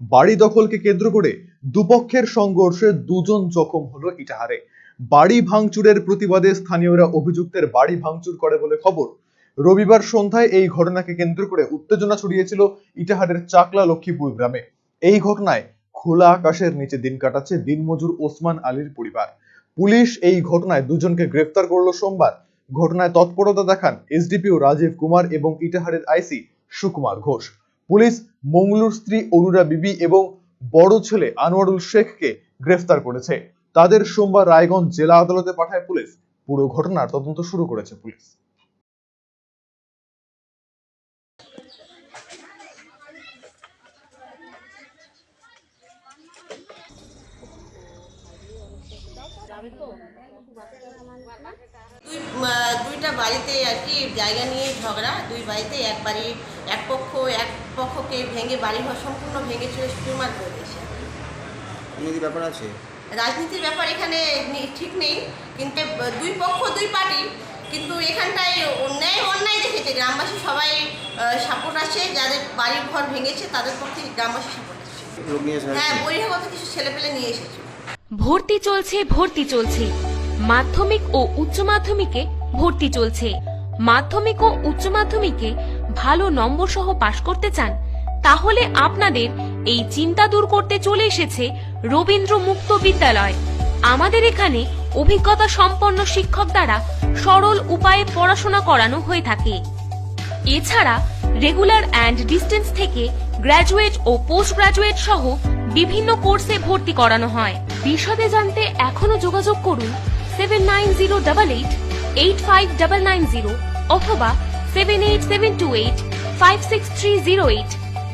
বাড়ি দখলকে কেন্দ্র করে দুপক্ষের সংঘর্ষে দুজন জখম হলো ইটাহারে। বাড়ি ভাঙচুরের প্রতিবাদে স্থানীয়রা অভিযুক্তের বাড়ি ভাঙচুর করে বলে খবর। রবিবার সন্ধ্যায় এই ঘটনাকে কেন্দ্র করে উত্তেজনা ছড়িয়েছিল ইটাহারের চাকলা লক্ষ্মীপুর গ্রামে। এই ঘটনায় খোলা আকাশের নিচে দিন কাটাচ্ছে দিনমজুর ওসমান আলীর পরিবার। পুলিশ এই ঘটনায় দুজনকে গ্রেফতার করল সোমবার। ঘটনায় তৎপরতা দেখান S D P O Rajiv Kumar এবং ইটাহারের I C Sukumar Ghosh. Police মঙ্গলুর স্ত্রী অরুরা বিবি এবং বড় ছেলে আনোয়ারুল শেখকে গ্রেফতার করেছে। তাদের সোমবার রায়গঞ্জ জেলা আদালতে পাঠায় পুলিশ। পুরো ঘটনার তদন্ত শুরু করেছে পুলিশ। দুই আহ, দুইটা বাড়িতে আর কি জায়গা নিয়ে ঝগড়া দুই বাড়িতে এক বাড়ি এক পক্ষ এক পক্ষকে ভেঙে বাড়ি ঘর সম্পূর্ণ ভেঙে চলে চুরমার করে দিয়েছে। কোনো ব্যাপার আছে? রাজনীতির ব্যাপার এখানে ঠিক নেই কিন্তু দুই পক্ষ দুই পার্টি কিন্তু এখানটায় অন্যায় অন্যায় দেখেছে। গ্রামবাসী সবাই সাপোর্ট আছে যাদের বাড়ির ঘর ভেঙেছে তাদের পক্ষে গ্রামবাসী সাপোর্ট আছে। হ্যাঁ বহিরাগত কিছু ছেলেপেলে নিয়ে এসেছে। ভর্তি চলছে ভর্তি চলছে। মাধ্যমিক ও উচ্চ মাধ্যমিকে ভর্তি চলছে। মাধ্যমিক ও উচ্চ মাধ্যমিকে ভালো নম্বর সহ পাশ করতে চান, তাহলে আপনাদের এই চিন্তা দূর করতে চলে এসেছে রবীন্দ্র মুক্ত বিদ্যালয়। আমাদের এখানে অভিজ্ঞতা সম্পন্ন শিক্ষক দ্বারা সরল উপায়ে পড়াশোনা করানো হয়ে থাকে। এছাড়া রেগুলার অ্যান্ড ডিস্টেন্স থেকে গ্র্যাজুয়েট ও পোস্ট গ্র্যাজুয়েট সহ বিভিন্ন কোর্সে ভর্তি করানো হয়। বিশদে জানতে এখনও যোগাযোগ করুন seven nine zero double eight 85990 অথবা 78728 56308